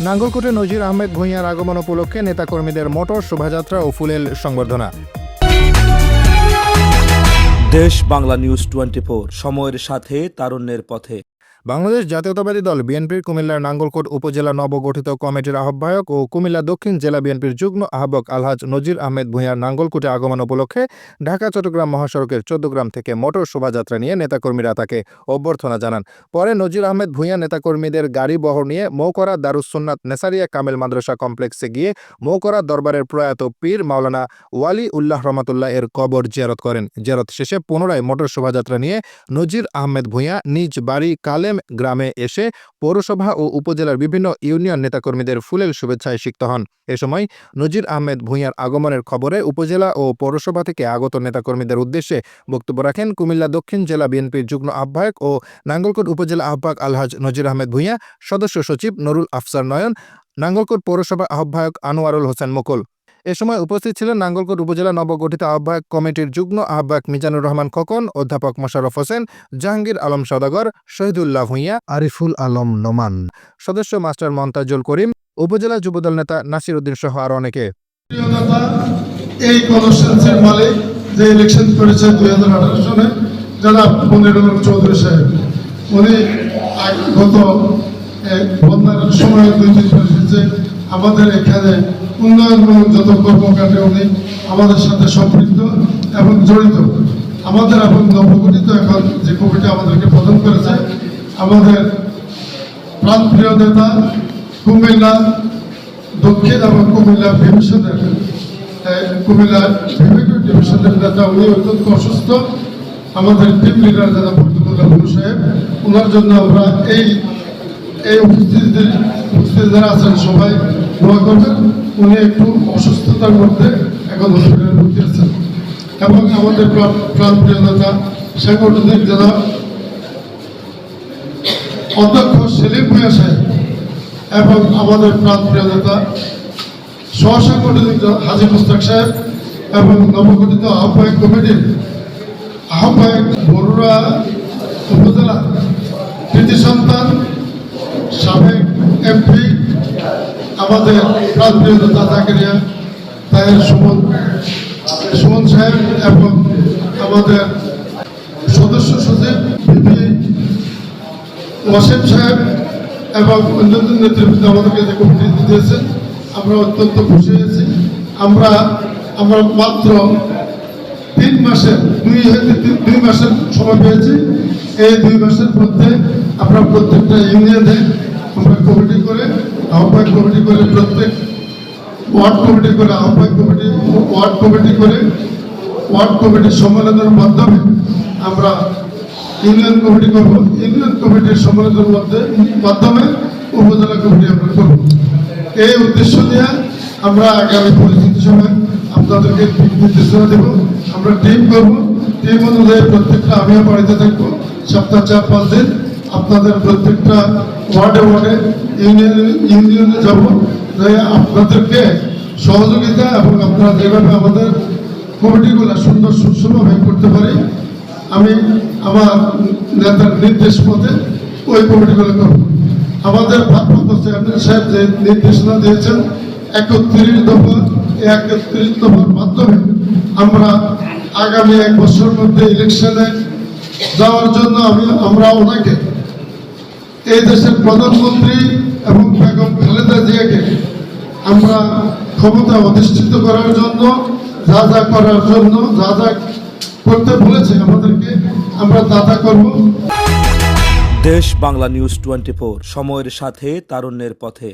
নাঙ্গলকোটে নজির আহমেদ ভূঁইয়ার আগমন উপলক্ষে নেতাকর্মীদের মোটর, শোভাযাত্রা ও ফুলেল সংবর্ধনা। দেশ বাংলা নিউজ টোয়েন্টি সময়ের সাথে, তারুণ্যের পথে। বাংলাদেশ জাতীয়তাবাদী দল বিএনপির কুমিল্লার নাঙ্গলকোট উপজেলা নবগঠিত কমিটির আহ্বায়ক ও কুমিল্লা দক্ষিণ জেলা বিএনপির যুগ্ম আহ্বায়ক আলহাজ নজির আহমেদ ভূঁইয়ার নাঙ্গলকোটে আগমন উপলক্ষে ঢাকা, চট্টগ্রাম মহাসড়কের চোদ্দগ্রাম থেকে মোটর শোভাযাত্রা নিয়ে নেতাকর্মীরা তাকে অভ্যর্থনা জানান। পরে নজির আহমেদ ভূঁইয়া নেতাকর্মীদের গাড়ি বহর নিয়ে মৌকরা দারুসুন্নাত নেসারিয়া কামেল মাদ্রাসা কমপ্লেক্সে গিয়ে মৌকরা দরবারের প্রয়াত পীর মাওলানা ওয়ালি উল্লাহ রহমতুল্লাহ এর কবর জিয়ারত করেন। জিয়ারত শেষে পুনরায় মোটর শোভাযাত্রা নিয়ে নজির আহমেদ ভূঁইয়া নিজ বাড়ি কালেম গ্রামে এসে পৌরসভা ও উপজেলার বিভিন্ন ইউনিয়ন নেতাকর্মীদের ফুলেল শুভেচ্ছায় সিক্ত হন। এ সময় নজির আহমেদ ভূঁইয়ার আগমনের খবরে উপজেলা ও পৌরসভা থেকে আগত নেতাকর্মীদের উদ্দেশ্যে বক্তব্য রাখেন কুমিল্লা দক্ষিণ জেলা বিএনপির যুগ্ম আহ্বায়ক ও নাঙ্গলকোট উপজেলা আহ্বায়ক আলহাজ নজির আহমেদ ভূঁইয়া, সদস্য সচিব নুরুল আফসার নয়ন, নাঙ্গলকোট পৌরসভা আহ্বায়ক আনোয়ারুল হোসেন মুকুল। এ সময় উপস্থিত ছিলেন নাঙ্গলকোট উপজেলা নবগঠিত আহ্বায়ক কমিটির যুগ্ম আহ্বায়ক মিজানুর রহমান খোকন, অধ্যাপক মোশাররফ হোসেন, জাহাঙ্গীর আলম সদাগর শহীদুল্লাহ ভূঁইয়া, আরিফুল আলম নোমান। সদস্য মাস্টার মন্তাজুল করিম, উপজেলা যুবদল নেতা নাসির উদ্দিন সহ আরও অনেকে। এই যে ইলেকশন করেছে দুই হাজার আঠারো চৌধুরী সাহেব। উনি গত বন্যার সময় দুই মাস আমাদের এখানে উন্নয়নমূলক যত কর্মকাণ্ডে উনি আমাদের সাথে সম্পৃক্ত এবং জড়িত, আমাদের এখন নবগঠিত এখন যে কমিটি আমাদেরকে প্রদান করেছে, আমাদের প্রাণপ্রিয় নেতা কুমিল্লা দক্ষিণ এবং কুমিল্লা ডিভিশনের কুমিল্লা ডিভিশনের নেতা, উনি অত্যন্ত অসুস্থ। আমাদের টিম লিডার যারা ফরিদুল্লাহ গুরু সাহেব ওনার জন্য আমরা এই এই উপস্থিতিদের উপস্থিত যারা আছেন সবাই দোয়া করবেন। উনি একটু অসুস্থতার মধ্যে এখন হসপিটালে ভর্তি আছেন। এবং আমাদের প্রাণপ্রিয় নেতা সাংগঠনিক যারা অধ্যক্ষ সেলিম ভূঁইয়া সাহেব এবং আমাদের প্রাণপ্রিয় নেতা সহসাংগঠনিক হাজি মুস্তাক সাহেব এবং নবগঠিত আহ্বায়ক কমিটির আহ্বায়ক বড়ুয়া উপজেলা আমাদের প্রাণপ্রিয় নেতা জাকেরিয়া সুমন সুমন সাহেব এবং আমাদের সদস্য সচিব ওয়াসিম সাহেব এবং অন্যান্য নেতৃবৃন্দ আমাদেরকে যে কমিটি দিয়েছেন, আমরা অত্যন্ত খুশি হয়েছি। আমরা আমরা মাত্র তিন মাসের, দুই দুই মাসের সময় পেয়েছি। এই দুই মাসের মধ্যে আমরা প্রত্যেকটা ইউনিয়নে আমরা কমিটি করে আহ্বায়ক কমিটি করে প্রত্যেক ওয়ার্ড কমিটি করে, আহ্বায়ক কমিটি, ওয়ার্ড কমিটি করে, ওয়ার্ড কমিটির সম্মেলনের মাধ্যমে আমরা ইউনিয়ন কমিটি করব। ইউনিয়ন কমিটির সম্মেলনের মধ্যে, মাধ্যমে উপজেলা কমিটি আমরা করব। এই উদ্দেশ্য নিয়ে আমরা আগামী পরিস্থিতি সময় আপনাদেরকে নির্দেশনা দেব। আমরা টিম করব। টিম অনুযায়ী প্রত্যেকটা আমিও বাড়িতে থাকব। সপ্তাহ চার পাঁচ দিন আপনাদের প্রত্যেকটা ওয়ার্ডে ওয়ার্ডে ইউনিয়নে ইউনিয়নে যাব। আপনাদেরকে সহযোগিতা এবং আপনারা যেভাবে আমাদের কমিটিগুলো সুন্দর সুষমভাবে করতে পারি, আমি আমার নেতার নির্দেশ মতে ওই কমিটিগুলো করব। আমাদের ভারপ্রাপ্ত চেয়ারম্যান সাহেব যে নির্দেশনা দিয়েছেন, একত্রিশ দফা, একত্রিশ দফার মাধ্যমে আমরা আগামী এক বছরের মধ্যে ইলেকশনে যাওয়ার জন্য আমি, আমরা ওনাকে এই দেশের প্রধানমন্ত্রী এবং বেগম খালেদা জিয়াকে আমরা ক্ষমতা অধিষ্ঠিত করার জন্য, যা যা করার জন্য, যা যা করতে বলেছে আমাদেরকে, আমরা তা তা করব। দেশ বাংলা নিউজ টোয়েন্টি সময়ের সাথে, তারুণ্যের পথে।